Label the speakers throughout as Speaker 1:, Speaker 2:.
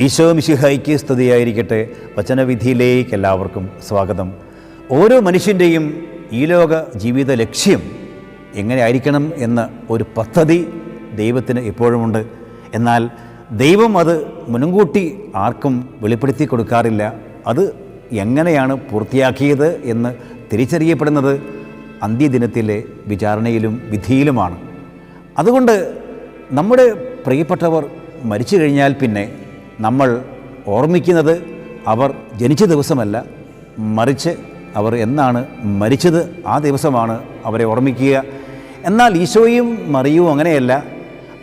Speaker 1: ഈശോ മിശിഹായിക്ക് സ്തുതിയായിരിക്കട്ടെ. വചനവിധിയിലേക്ക് എല്ലാവർക്കും സ്വാഗതം. ഓരോ മനുഷ്യന്റെയും ഈ ലോക ജീവിത ലക്ഷ്യം എങ്ങനെ ആയിരിക്കണം എന്ന ഒരു പദ്ധതി ദൈവത്തിന് എപ്പോഴുമുണ്ട്. എന്നാൽ ദൈവം അത് മുൻകൂട്ടി ആർക്കും വെളിപ്പെടുത്തി കൊടുക്കാറില്ല. അത് എങ്ങനെയാണ് പൂർത്തിയാക്കിയത് എന്ന് തിരിച്ചറിയപ്പെടുന്നത് അന്ത്യദിനത്തിലെ വിചാരണയിലും വിധിയിലുമാണ്. അതുകൊണ്ട് നമ്മുടെ പ്രിയപ്പെട്ടവർ മരിച്ചു കഴിഞ്ഞാൽ പിന്നെ നമ്മൾ ഓർമ്മിക്കുന്നത് അവർ ജനിച്ച ദിവസമല്ല മറിച്ച് അവർ എന്നാണ് മരിച്ചത് ആ ദിവസമാണ് അവരെ ഓർമ്മിക്കുക. എന്നാൽ ഈശോയും മറിയവും അങ്ങനെയല്ല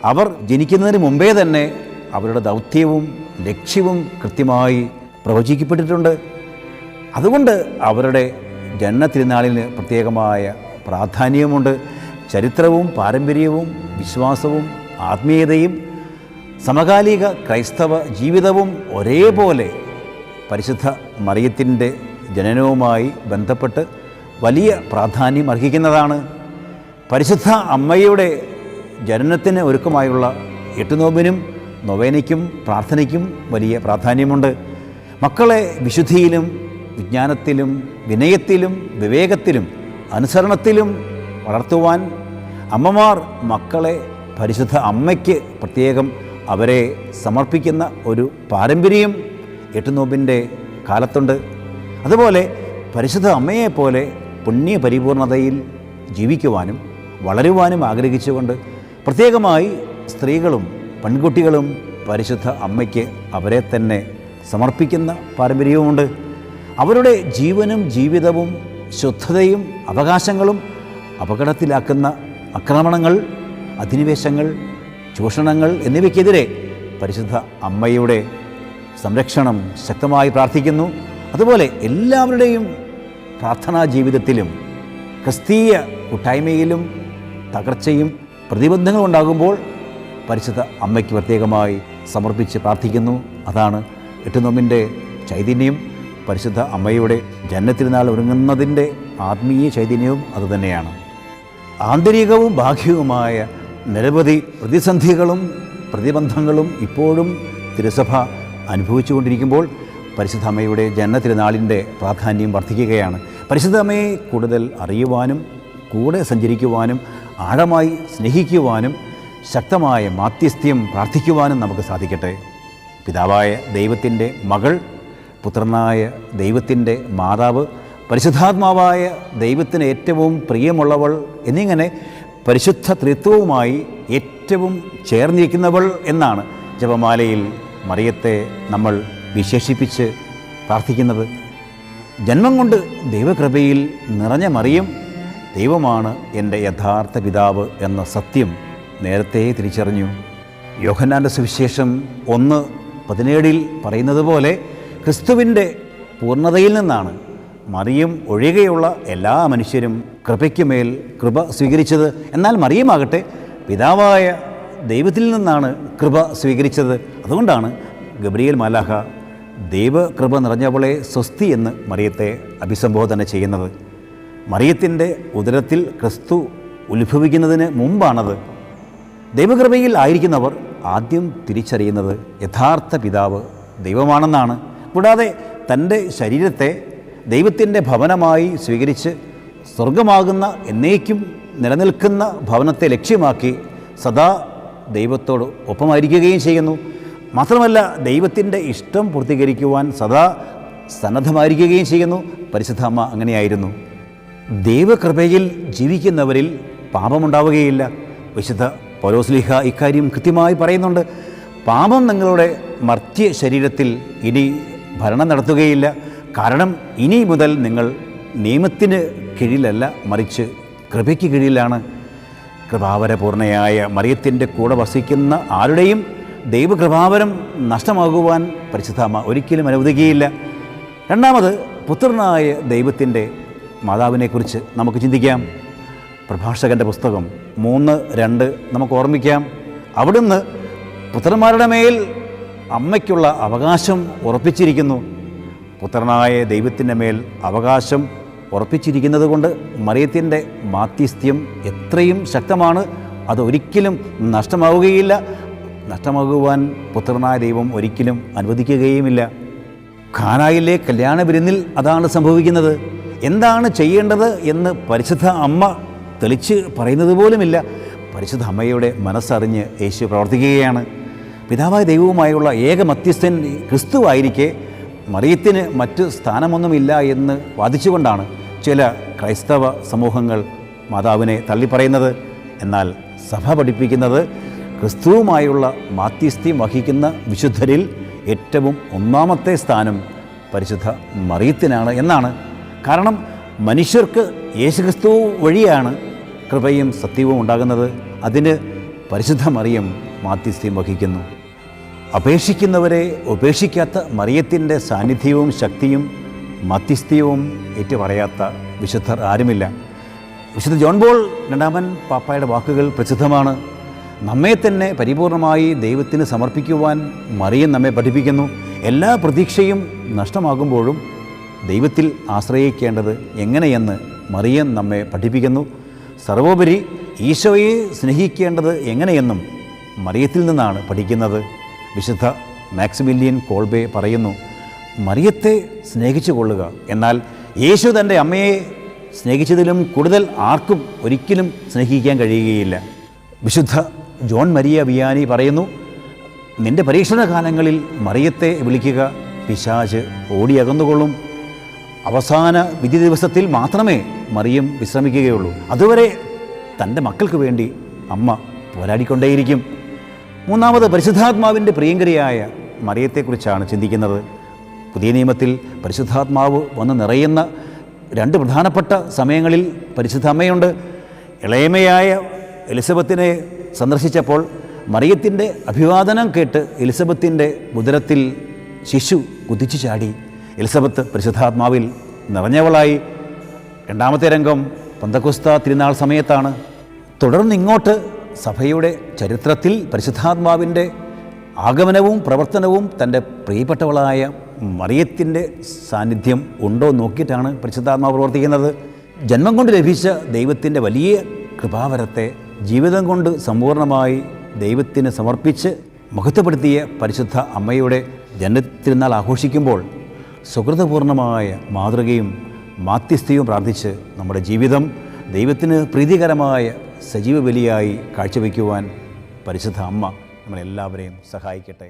Speaker 1: അവർ ജനിക്കുന്നതിന് മുമ്പേ തന്നെ അവരുടെ ദൗത്യവും ലക്ഷ്യവും കൃത്യമായി പ്രവചിക്കപ്പെട്ടിട്ടുണ്ട്. അതുകൊണ്ട് അവരുടെ ജനനത്തിരുന്നാളിന് പ്രത്യേകമായ പ്രാധാന്യവുമുണ്ട് ചരിത്രവും പാരമ്പര്യവും വിശ്വാസവും ആത്മീയതയും സമകാലിക ക്രൈസ്തവ ജീവിതവും ഒരേപോലെ പരിശുദ്ധ മറിയത്തിന്റെ ജനനവുമായി ബന്ധപ്പെട്ട് വലിയ പ്രാധാന്യം അർഹിക്കുന്നതാണ്. പരിശുദ്ധ അമ്മയുടെ ജനനത്തിന് ഒരുക്കമായുള്ള എട്ടുനോമ്പിനും നൊവേനയ്ക്കും പ്രാർത്ഥനയ്ക്കും വലിയ പ്രാധാന്യമുണ്ട്. മക്കളെ വിശുദ്ധിയിലും വിജ്ഞാനത്തിലും വിനയത്തിലും വിവേകത്തിലും അനുസരണത്തിലും വളർത്തുവാൻ അമ്മമാർ മക്കളെ പരിശുദ്ധ അമ്മയ്ക്ക് പ്രത്യേകം അവരെ സമർപ്പിക്കുന്ന ഒരു പാരമ്പര്യം എട്ടുനോമ്പിന്റെ കാലത്തുണ്ട്. അതുപോലെ പരിശുദ്ധ അമ്മയെപ്പോലെ പുണ്യ പരിപൂർണതയിൽ ജീവിക്കുവാനും വളരുവാനും ആഗ്രഹിച്ചുകൊണ്ട് പ്രത്യേകമായി സ്ത്രീകളും പെൺകുട്ടികളും പരിശുദ്ധ അമ്മയ്ക്ക് അവരെ തന്നെ സമർപ്പിക്കുന്ന പാരമ്പര്യവുമുണ്ട്. അവരുടെ ജീവനും ജീവിതവും ശുദ്ധതയും അവകാശങ്ങളും അപകടത്തിലാക്കുന്ന ആക്രമണങ്ങൾ അധിനിവേശങ്ങൾ ചൂഷണങ്ങൾ എന്നിവയ്ക്കെതിരെ പരിശുദ്ധ അമ്മയുടെ സംരക്ഷണം ശക്തമായി പ്രാർത്ഥിക്കുന്നു. അതുപോലെ എല്ലാവരുടെയും പ്രാർത്ഥനാ ജീവിതത്തിലും ക്രിസ്തീയ കൂട്ടായ്മയിലും തകർച്ചയും പ്രതിബന്ധങ്ങളും ഉണ്ടാകുമ്പോൾ പരിശുദ്ധ അമ്മയ്ക്ക് പ്രത്യേകമായി സമർപ്പിച്ച് പ്രാർത്ഥിക്കുന്നു. അതാണ് എട്ടുനോമ്പിന്റെ ചൈതന്യം. പരിശുദ്ധ അമ്മയുടെ ജന്മത്തിരുന്നാൾ ഒരുങ്ങുന്നതിന്റെ ആത്മീയ ചൈതന്യവും അതുതന്നെയാണ്. ആന്തരികവും ബാഹ്യവുമായ നിരവധി പ്രതിസന്ധികളും പ്രതിബന്ധങ്ങളും ഇപ്പോഴും തിരുസഭ അനുഭവിച്ചുകൊണ്ടിരിക്കുമ്പോൾ പരിശുദ്ധ അമ്മയുടെ ജന്മത്തിരുനാളിന്റെ പ്രാധാന്യം വർദ്ധിക്കുകയാണ്. പരിശുദ്ധ അമ്മയെ കൂടുതൽ അറിയുവാനും കൂടെ സഞ്ചരിക്കുവാനും ആഴമായി സ്നേഹിക്കുവാനും ശക്തമായ മാധ്യസ്ഥ്യം പ്രാർത്ഥിക്കുവാനും നമുക്ക് സാധിക്കട്ടെ. പിതാവായ ദൈവത്തിന്റെ മകൾ പുത്രനായ ദൈവത്തിന്റെ മാതാവ് പരിശുദ്ധാത്മാവായ ദൈവത്തിന് ഏറ്റവും പ്രിയമുള്ളവൾ എന്നിങ്ങനെ പരിശുദ്ധ ത്രിത്വവുമായി ഏറ്റവും ചേർന്നിരിക്കുന്നവൾ എന്നാണ് ജപമാലയിൽ മറിയത്തെ നമ്മൾ വിശേഷിപ്പിച്ച് പ്രാർത്ഥിക്കുന്നത്. ജന്മം കൊണ്ട് ദൈവകൃപയിൽ നിറഞ്ഞ മറിയും ദൈവമാണ് എന്റെ യഥാർത്ഥ പിതാവ് എന്ന സത്യം നേരത്തെ തിരിച്ചറിഞ്ഞു. യോഹന്നാന്റെ സുവിശേഷം ഒന്ന് പതിനേഴിൽ പറയുന്നത് പോലെ ക്രിസ്തുവിന്റെ പൂർണതയിൽ നിന്നാണ് മറിയം ഒഴികെയുള്ള എല്ലാ മനുഷ്യരും കൃപയ്ക്ക് മേൽ കൃപ സ്വീകരിച്ചത് എന്നാൽ മറിയമാകട്ടെ പിതാവായ ദൈവത്തിൽ നിന്നാണ് കൃപ സ്വീകരിച്ചത്. അതുകൊണ്ടാണ് ഗബ്രിയേൽ മാലാഹ ദൈവകൃപ നിറഞ്ഞവളെ സ്വസ്തി എന്ന് മറിയത്തെ അഭിസംബോധന ചെയ്യുന്നത്. മറിയത്തിന്റെ ഉദരത്തിൽ ക്രിസ്തു ഉത്ഭവിക്കുന്നതിന് മുമ്പാണത്. ദൈവകൃപയിൽ ആയിരിക്കുന്നവർ ആദ്യം തിരിച്ചറിയുന്നത് യഥാർത്ഥ പിതാവ് ദൈവമാണെന്നാണ്. കൂടാതെ തന്റെ ശരീരത്തെ ദൈവത്തിന്റെ ഭവനമായി സ്വീകരിച്ച് സ്വർഗമാകുന്ന എന്നേക്കും നിലനിൽക്കുന്ന ഭവനത്തെ ലക്ഷ്യമാക്കി സദാ ദൈവത്തോട് ഒപ്പമായിരിക്കുകയും ചെയ്യുന്നു. മാത്രമല്ല ദൈവത്തിന്റെ ഇഷ്ടം പൂർത്തീകരിക്കുവാൻ സദാ സന്നദ്ധമായിരിക്കുകയും ചെയ്യുന്നു. പരിശുദ്ധ അമ്മ അങ്ങനെയായിരുന്നു. ദൈവകൃപയിൽ ജീവിക്കുന്നവരിൽ പാപമുണ്ടാവുകയില്ല. വിശുദ്ധ പൗലോസ്ലിഹ ഇക്കാര്യം കൃത്യമായി പറയുന്നുണ്ട്. പാപം നിങ്ങളുടെ മർത്യ ശരീരത്തിൽ ഇനി ഭരണം നടത്തുകയില്ല. കാരണം ഇനി മുതൽ നിങ്ങൾ നിയമത്തിന് കീഴിലല്ല മറിച്ച് കൃപയ്ക്ക് കീഴിലാണ് കൃപാവരപൂർണയായ മറിയത്തിന്റെ കൂടെ വസിക്കുന്ന ആരുടെയും ദൈവകൃപാവരം നഷ്ടമാകുവാൻ പരിശുദ്ധാമ്മ ഒരിക്കലും അനുവദിക്കുകയില്ല. രണ്ടാമത് പുത്രനായ ദൈവത്തിന്റെ മാതാവിനെക്കുറിച്ച് നമുക്ക് ചിന്തിക്കാം. പ്രഭാഷകന്റെ പുസ്തകം മൂന്ന് രണ്ട് നമുക്ക് ഓർമ്മിക്കാം. അവിടുന്ന് പുത്രന്മാരുടെ മേൽ അമ്മയ്ക്കുള്ള അവകാശം ഉറപ്പിച്ചിരിക്കുന്നു. പുത്രനായ ദൈവത്തിന്റെ മേൽ അവകാശം ഉറപ്പിച്ചിരിക്കുന്നത് കൊണ്ട് മറിയത്തിന്റെ മാധ്യസ്ഥ്യം എത്രയും ശക്തമാണ്. അത് ഒരിക്കലും നഷ്ടമാവുകയില്ല. നഷ്ടമാകുവാൻ പുത്രനായ ദൈവം ഒരിക്കലും അനുവദിക്കുകയുമില്ല. ഖാനായിലെ കല്യാണ വിരുന്നിൽ അതാണ് സംഭവിക്കുന്നത്. എന്താണ് ചെയ്യേണ്ടത് എന്ന് പരിശുദ്ധ അമ്മ തെളിച്ച് പറയുന്നത് പോലുമില്ല. പരിശുദ്ധ അമ്മയുടെ മനസ്സറിഞ്ഞ് യേശു പ്രവർത്തിക്കുകയാണ്. പിതാവായ ദൈവവുമായുള്ള ഏക മധ്യസ്ഥൻ ക്രിസ്തുവായിരിക്കെ മറിയത്തിന് മറ്റ് സ്ഥാനമൊന്നുമില്ല എന്ന് വാദിച്ചുകൊണ്ടാണ് ചില ക്രൈസ്തവ സമൂഹങ്ങൾ മാതാവിനെ തള്ളിപ്പറയുന്നത്. എന്നാൽ സഭ പഠിപ്പിക്കുന്നത് ക്രിസ്തുവുമായുള്ള മാത്യസ്ഥ്യം വഹിക്കുന്ന വിശുദ്ധരിൽ ഏറ്റവും ഒന്നാമത്തെ സ്ഥാനം പരിശുദ്ധ മറിയത്തിനാണ് എന്നാണ്. കാരണം മനുഷ്യർക്ക് യേശുക്രിസ്തു വഴിയാണ് കൃപയും സത്യവും ഉണ്ടാകുന്നത്. അതിന് പരിശുദ്ധ മറിയം മാത്യസ്ഥ്യം വഹിക്കുന്നു. അപേക്ഷിക്കുന്നവരെ ഉപേക്ഷിക്കാത്ത മറിയത്തിന്റെ സാന്നിധ്യവും ശക്തിയും മധ്യസ്ഥ്യവും ഏറ്റുപറയാത്ത വിശുദ്ധർ ആരുമില്ല. വിശുദ്ധ ജോൺ ബോൾ രണ്ടാമൻ പാപ്പായുടെ വാക്കുകൾ പ്രസിദ്ധമാണ്. നമ്മെ തന്നെ പരിപൂർണമായി ദൈവത്തിന് സമർപ്പിക്കുവാൻ മറിയം നമ്മെ പഠിപ്പിക്കുന്നു. എല്ലാ പ്രതീക്ഷയും നഷ്ടമാകുമ്പോഴും ദൈവത്തിൽ ആശ്രയിക്കേണ്ടത് എങ്ങനെയെന്ന് മറിയം നമ്മെ പഠിപ്പിക്കുന്നു. സർവോപരി ഈശോയെ സ്നേഹിക്കേണ്ടത് എങ്ങനെയെന്നും മറിയത്തിൽ നിന്നാണ് പഠിക്കുന്നത്. വിശുദ്ധ മാക്സിമില്യൻ കോൾബെ പറയുന്നു മറിയത്തെ സ്നേഹിച്ചു കൊള്ളുക. എന്നാൽ യേശു തന്റെ അമ്മയെ സ്നേഹിച്ചതിലും കൂടുതൽ ആർക്കും ഒരിക്കലും സ്നേഹിക്കാൻ കഴിയുകയില്ല. വിശുദ്ധ ജോൺ മരിയ വിയാനി പറയുന്നു നിന്റെ പരീക്ഷണ കാലങ്ങളിൽ മറിയത്തെ വിളിക്കുക പിശാജ് ഓടിയകന്നുകൊള്ളും അവസാന വിധി ദിവസത്തിൽ മാത്രമേ മറിയം വിശ്രമിക്കുകയുള്ളൂ. അതുവരെ തന്റെ മക്കൾക്ക് വേണ്ടി അമ്മ പോരാടിക്കൊണ്ടേയിരിക്കും. മൂന്നാമത് പരിശുദ്ധാത്മാവിന്റെ പ്രിയങ്കരിയായ മറിയത്തെക്കുറിച്ചാണ് ചിന്തിക്കുന്നത്. പുതിയ നിയമത്തിൽ പരിശുദ്ധാത്മാവ് വന്ന് നിറയുന്ന രണ്ട് പ്രധാനപ്പെട്ട സമയങ്ങളിൽ പരിശുദ്ധ അമ്മയുണ്ട്. ഇളയമയായ എലിസബത്തിനെ സന്ദർശിച്ചപ്പോൾ മറിയത്തിന്റെ അഭിവാദനം കേട്ട് എലിസബത്തിന്റെ ഉദരത്തിൽ ശിശു കുതിച്ചു ചാടി. എലിസബത്ത് പരിശുദ്ധാത്മാവിൽ നിറഞ്ഞവളായി. രണ്ടാമത്തെ രംഗം പന്തക്കുസ്ത തിരുനാൾ സമയത്താണ്. തുടർന്ന് ഇങ്ങോട്ട് സഭയുടെ ചരിത്രത്തിൽ പരിശുദ്ധാത്മാവിന്റെ ആഗമനവും പ്രവർത്തനവും തന്റെ പ്രിയപ്പെട്ടവളായ മറിയത്തിന്റെ സാന്നിധ്യം ഉണ്ടോ നോക്കിയിട്ടാണ് പരിശുദ്ധാത്മാവ് പ്രവർത്തിക്കുന്നത്. ജന്മം കൊണ്ട് ലഭിച്ച ദൈവത്തിന്റെ വലിയ കൃപാവരത്തെ ജീവിതം കൊണ്ട് സമ്പൂർണമായി ദൈവത്തിന് സമർപ്പിച്ച് മഹത്വപ്പെടുത്തിയ പരിശുദ്ധ അമ്മയുടെ ജന്മത്തിരുന്നാൾ ആഘോഷിക്കുമ്പോൾ സുഹൃതപൂർണമായ മാതൃകയും മാത്യസ്ഥയും പ്രാർത്ഥിച്ച് നമ്മുടെ ജീവിതം ദൈവത്തിന് പ്രീതികരമായ സജീവ ബലിയായി കാഴ്ചവെക്കുവാൻ പരിശുദ്ധ അമ്മ നമ്മളെല്ലാവരെയും സഹായിക്കട്ടെ.